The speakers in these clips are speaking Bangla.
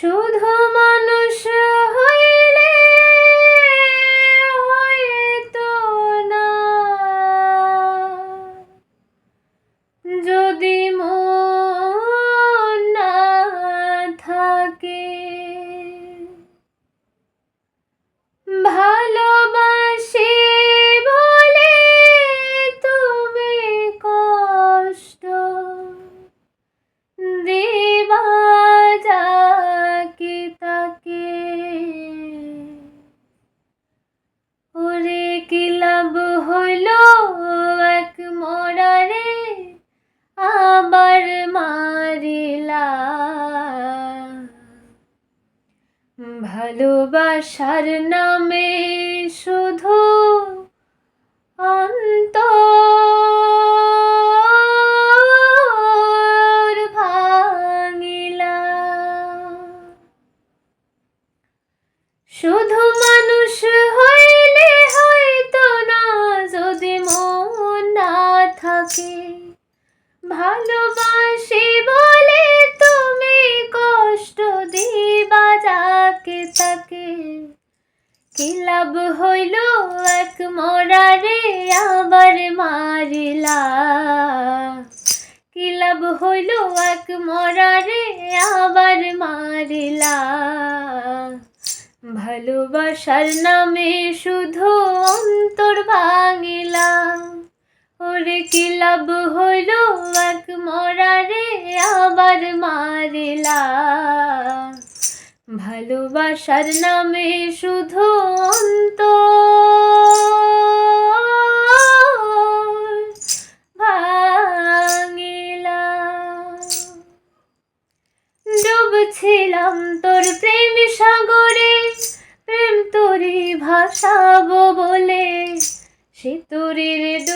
শুধু ভালোবাসার নামে শুধু অন্তর ভাঙিলা। শুধু মানুষ হইলে হয়তো না, যদি মন না থাকে, ভালোবাসি যাকে তাকে। কি লাভ হইল এক মরারে আবার মারিলা। কি লাভ হইল এক মরারে আবার মারিলা। ভালোবাসার নামে শুধু অন্তর ভাঙিলা। ওরে কি লাভ হইল এক মরারে আবার মারিলা। ভালোবাসার নামে শুধু ভাঙিলা ডুবছিলাম তোর প্রেম সাগরে প্রেম তোরি ভাসাবো বলে। সে তোরির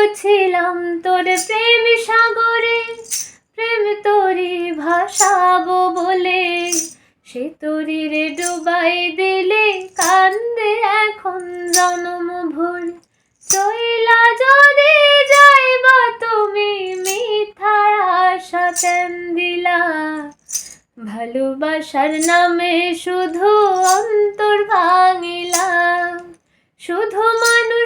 ডুবছিলাম তোর প্রেম সাগরে, প্রেম তোরি ভাসাবো বলে। সে তোরি রে ডুবাই দিলে কান্দে এখন জনম ভরে। চইলা যদি যাইবা তুমি মিথার আশা কেন দিলা ভালোবাসার নামে শুধু অন্তর ভাঙিলা। শুধু মানুষ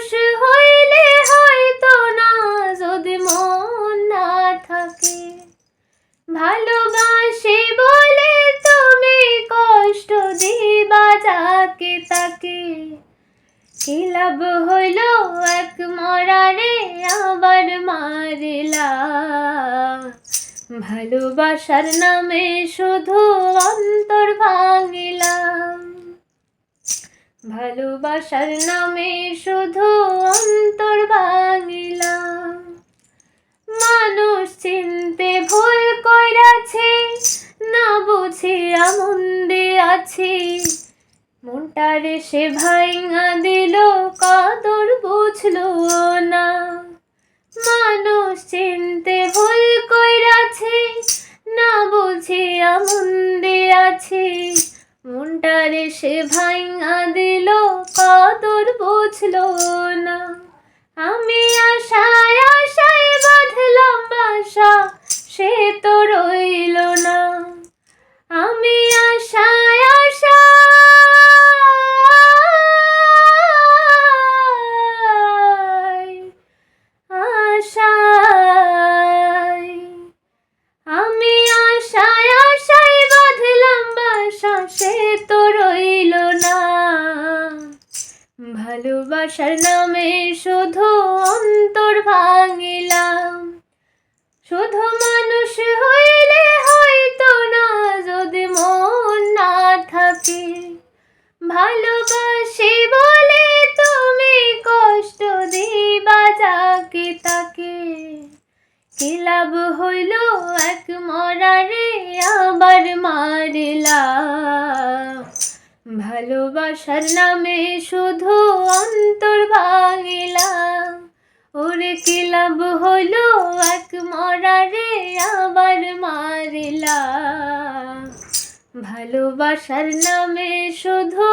যাকে তাকে কি লাভ হইল? এক মরারে আবার মারিলা। ভালোবাসার নামে শুধু অন্তর ভাঙিলাম ভালোবাসার নামে শুধু অন্তর ভাঙিলাম মানুষ চিনতে ভুল কইরাছে, না বুঝিয়া মন্দে আছি মনটারে সে ভাইঙা দিল, কদর বুঝলো না। মানুষ চিনতে ভুল কইরাছে, না বুঝিয়া মন্দে আছি মনটারে সে ভাইঙা দিল, কদর বুঝলো না। আমি আশায় আশায় বাঁধলাম বাসা সে তো রইল ভালোবাসার নামে শুধু অন্তর ভাঙিলাম। শুধু মানুষ হইলে হয়তো না, যদি মন না থাকে। ভালোবাসি বলে তুমি কষ্ট দিবা যাকে তাকে। কি লাভ হইল এক মরারে আবার মারিলা ভালোবাসার নামে শুধু অন্তর ভাঙিলা ওরে কি লাভ হইল এক মরারে আবার মারিলা ভালোবাসার নামে শুধু